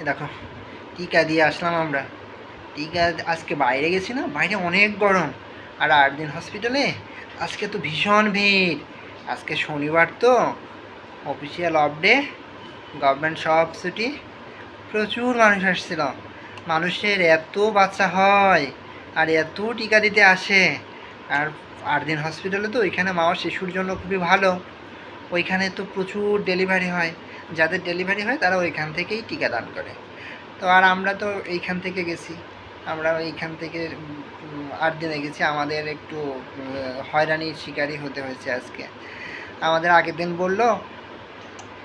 দেখো, টিকা দিয়ে আসলাম আমরা। টিকা আজকে বাইরে গেছি না? বাইরে অনেক গরম। আর আট দিন হসপিটালে? আজকে তো ভীষণ ভিড়। আজকে শনিবার তো। অফিসিয়াল অফ ডে, গভর্নমেন্ট সব ছুটি। প্রচুর মানুষ আসছিল। মানুষের এত বাচ্চা হয় আর এত টিকা দিতে আসে। আর আট দিন হসপিটালে তো ওইখানে মা শিশুর জন্য খুবই ভালো। ওইখানে তো প্রচুর ডেলিভারি হয়। যাদের ডেলিভারি হয়, তারা ওইখান থেকেই টিকা দান করে। তো আর আমরা তো এইখান থেকে গেছি। আমরা এইখান থেকে আট দিনে গেছি। আমাদের একটু হয়রানির শিকারই হতে হয়েছে আজকে। আমাদের আগের দিন বলল,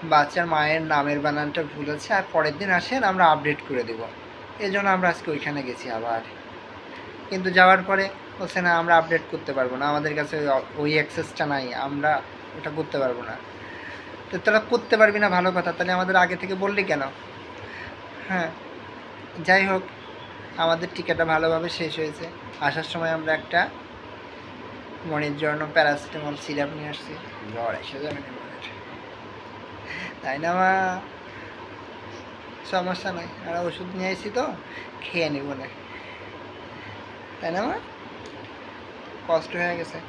বাচ্চার মায়ের নামের বানানটা ভুল আছে, আর পরের দিন আসেন, আমরা আপডেট করে দেবো। এই জন্য আমরা আজকে ওইখানে গেছি আবার। কিন্তু যাওয়ার পরে বলছে, না, আমরা আপডেট করতে পারব না। আমাদের কাছে ওই- ওই অ্যাক্সেসটা নাই। আমরা ওটা করতে পারব না। তো তোরা করতে পারবি না ভালো কথা, তাহলে আমাদের আগে থেকে বললি কেন? হ্যাঁ যাই হোক, আমাদের টিকাটা ভালোভাবে শেষ হয়েছে। আসার সময় আমরা একটা মনের জন্য প্যারাসিটামল সিরাপ নিয়ে আসছি। জ্বর এসে যাবে। তাই না মা? সমস্যা নাই, আর ওষুধ নিয়ে আসছি তো, খেয়ে নিব না। তাই না মা? কষ্ট হয়ে গেছে।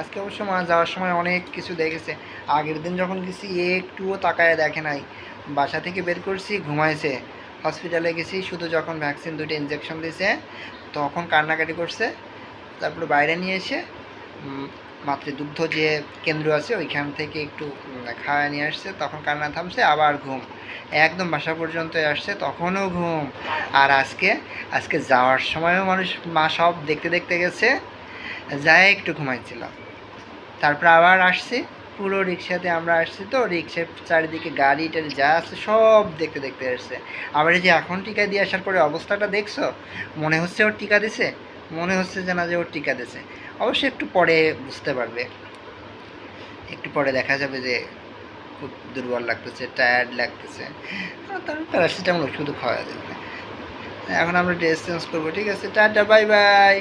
আজকে অবশ্য মা যাওয়ার সময় অনেক কিছু দেখেছে। আগের দিন যখন গেছি, একটুও তাকায় দেখে নাই। বাসা থেকে বের করছি, ঘুমাইছে। হসপিটালে গেছি, শুধু যখন ভ্যাকসিন দুটো ইঞ্জেকশন দিয়েছে তখন কান্নাকাটি করছে। তারপরে বাইরে নিয়ে এসে মাতৃদুগ্ধ যে কেন্দ্র আছে, ওইখান থেকে একটু খাওয়া নিয়ে আসছে। তখন কান্না থামছে, আবার ঘুম। একদম বাসা পর্যন্ত আসছে, তখনও ঘুম। আর আজকে আজকে যাওয়ার সময়ও মানুষ মা সব দেখতে দেখতে গেছে যায় একটু ঘুমাইছিল। তারপর আবার আসছি, পুরো রিক্সাতে আমরা আসছি তো, রিক্সার চারিদিকে গাড়ি টাড়ি যা আছে সব দেখতে দেখতে আসছে। আবার এই যে এখন টিকা দিয়ে আসার পরে অবস্থাটা দেখছ? মনে হচ্ছে ওর টিকা দিছে? মনে হচ্ছে যে না যে ওর টিকা দিছে। অবশ্যই একটু পরে বুঝতে পারবে। একটু পরে দেখা যাবে যে খুব দুর্বল লাগতেছে টায়ার্ড লাগতেছে। তারপর প্যারাসিটামল ওষুধও খাওয়া যাবে এখন আমরা ড্রেস চেঞ্জ করব, ঠিক আছে? Tata bye bye